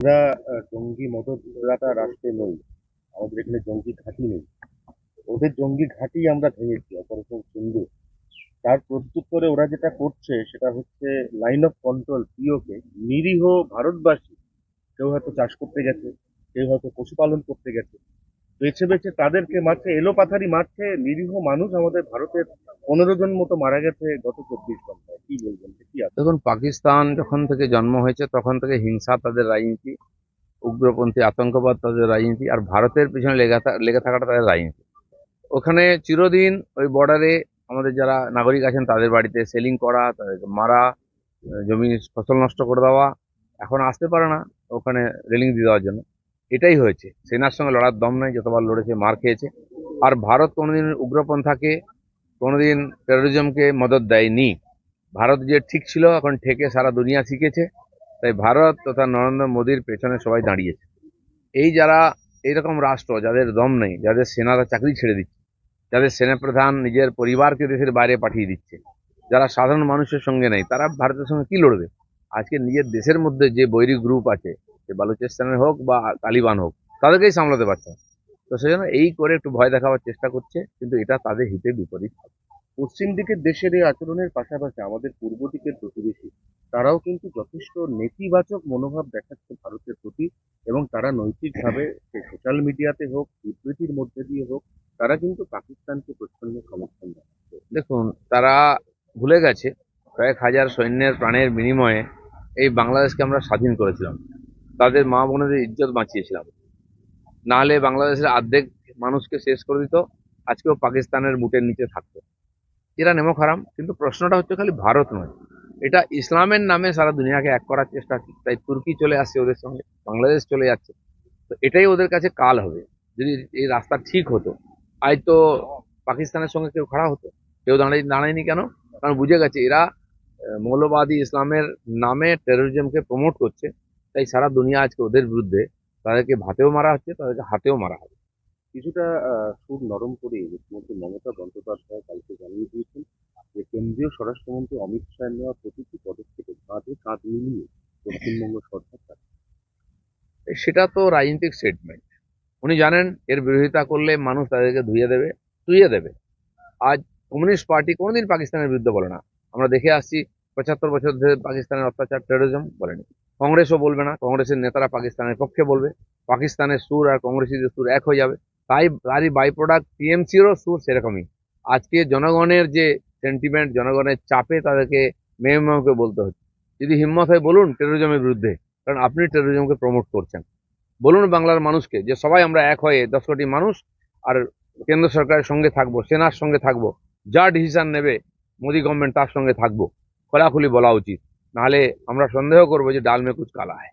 আমরা জঙ্গি মদতদাতা রাষ্ট্রে নই। আমাদের এখানে জঙ্গি ঘাঁটি নেই। ওদের জঙ্গি ঘাঁটি আমরা ভেঙেছি অপারেশন সিন্ধু তার প্রত্যুত্তরে ওরা যেটা করছে, সেটা হচ্ছে লাইন অফ কন্ট্রোল পিওকে নিরীহ ভারতবাসী, কেউ হয়তো চাষ করতে গেছে, কেউ হয়তো পশুপালন করতে গেছে। বেছে বেছে তাদেরকে মারছে, এলোপাথারি মারছে, নিরীহ মানুষ আমাদের ভারতের পনেরো জন মতো মারা গেছে গত চব্বিশ ঘন্টায়। কি বলবেন? কি দেখুন, পাকিস্তান যখন থেকে জন্ম হয়েছে, তখন থেকে হিংসা তাদের রাজনীতি, উগ্রপন্থী আতঙ্কবাদ তাদের রাজনীতি, আর ভারতের পিছনে লেগে থাকাটা তাদের রাজনীতি। ওখানে চিরদিন ওই বর্ডারে আমাদের যারা নাগরিক আছেন, তাদের বাড়িতে সেলিং করা, তাদেরকে মারা, জমি ফসল নষ্ট করে দেওয়া, এখন আসতে পারে না ওখানে রেলিং দিয়ে দেওয়ার জন্য। এটাই হয়েছে। সেনার সঙ্গে লড়ার দম নেই, যতবার লড়েছে মার খেয়েছে। আর ভারত কোনোদিন উগ্রপন্থাকে, কোনোদিন টেরোরিজমকে মদত দেয়নি। ভারত যে ঠিক ছিল, এখন ঠেকে সারা দুনিয়া শিখেছে। তাই ভারত তথা নরেন্দ্র মোদীর পেছনে সবাই দাঁড়িয়েছে। এই যারা এইরকম রাষ্ট্র, যাদের দম নেই, যাদের সেনারা চাকরি ছেড়ে দিচ্ছে, যাদের সেনাপ্রধান নিজের পরিবারকে দেশের বাইরে পাঠিয়ে দিচ্ছে, যারা সাধারণ মানুষের সঙ্গে নেই, তারা ভারতের সঙ্গে কি লড়বে? আজকে নিজের দেশের মধ্যে যে বৈরী গ্রুপ আছে সে বালুচিস্তানের হোক বা তালিবান হোক তাদেরকেই সামলাতে পারছে না। তো সেজন্য এই করে একটু ভয় দেখাবার চেষ্টা করছে কিন্তু এটা তাদের হিতে বিপরীত পশ্চিম দিকের দেশের এই আচরণের পাশাপাশি আমাদের পূর্ব দিকের প্রতিবেশী তারাও কিন্তু যথেষ্ট নেতিবাচক মনোভাব দেখাচ্ছে ভারতের প্রতি এবং তারা নৈতিকভাবে সোশ্যাল মিডিয়াতে হোক বিবৃতির মধ্যে দিয়ে হোক তারা কিন্তু পাকিস্তানকে প্রচ্ছন্ন সমর্থন জানাচ্ছে। দেখুন তারা ভুলে গেছে কয়েক হাজার সৈন্যের প্রাণের বিনিময়ে এই বাংলাদেশকে আমরা স্বাধীন করেছিলাম। তাদের মা বোনেদের ইজ্জত বাঁচিয়েছিলাম। নাহলে বাংলাদেশের অর্ধেক মানুষকে শেষ করে দিত, আজকেও পাকিস্তানের বুটের নিচে থাকতো। এরা নেমো খারাম কিন্তু প্রশ্নটা হচ্ছে খালি ভারত নয়। এটা ইসলামের নামে সারা দুনিয়াকে এক করার চেষ্টা হচ্ছে। তাই তুর্কি চলে আসছে ওদের সঙ্গে, বাংলাদেশ চলে যাচ্ছে। তো এটাই ওদের কাছে কাল হবে। যদি এই রাস্তা ঠিক হতো, আজ তো পাকিস্তানের সঙ্গে কেউ খাড়া হতো, কেউ দাঁড়াই দাঁড়ায়নি কেন? কারণ বুঝে গেছে, এরা মৌলবাদী ইসলামের নামে টেরোরিজমকে প্রমোট করছে। তাই সারা দুনিয়া আজকে ওদের বিরুদ্ধে তাদেরকে ভাতেও মারা হচ্ছে তাদেরকে হাতেও মারা হবে। কিছুটা সুর নরম করে মুখ্যমন্ত্রী মমতা বন্দ্যোপাধ্যায় কালকে জানিয়ে দিয়েছেন যে কেন্দ্রীয় স্বরাষ্ট্রমন্ত্রী অমিত শাহের নেওয়া প্রতিটি পদক্ষেপে কাঁধে কাঁধ মিলিয়ে পশ্চিমবঙ্গ সরকার সেটা তো রাজনৈতিক স্টেটমেন্ট উনি জানেন এর বিরোধিতা করলে মানুষ তাদেরকে ধুয়ে দেবে তুইয়ে দেবে। আজ কমিউনিস্ট পার্টি কোনোদিন পাকিস্তানের বিরুদ্ধে বলে না। আমরা দেখে আসছি পঁচাত্তর বছর ধরে পাকিস্তানের অত্যাচার টেরোরিজম বলেনি। কংগ্রেসও বলবে না, কংগ্রেসের নেতারা পাকিস্তানের পক্ষে বলবে। পাকিস্তানের সুর আর কংগ্রেসিদের সুর এক হয়ে যাবে, তাই তারই বাই প্রোডাক্ট টিএমসিরও সুর সেরকমই। আজকে জনগণের যে সেন্টিমেন্ট জনগণের চাপে তাদেরকে মেয়ে মেয়েকে বলতে হচ্ছে। যদি হিম্মত হয় বলুন টেরোরিজমের বিরুদ্ধে, কারণ আপনি টেরোরিজমকে প্রমোট করছেন। বলুন বাংলার মানুষকে যে সবাই আমরা এক হয়ে দশ কোটি মানুষ আর কেন্দ্র সরকারের সঙ্গে থাকব, সেনার সঙ্গে থাকব, যা ডিসিশন নেবে, মোদী গভর্নমেন্ট তার সঙ্গে থাকব। খোলাখুলি বলা উচিত। নাহলে আমরা সন্দেহ করব যে ডাল মে কুচ কালা হয়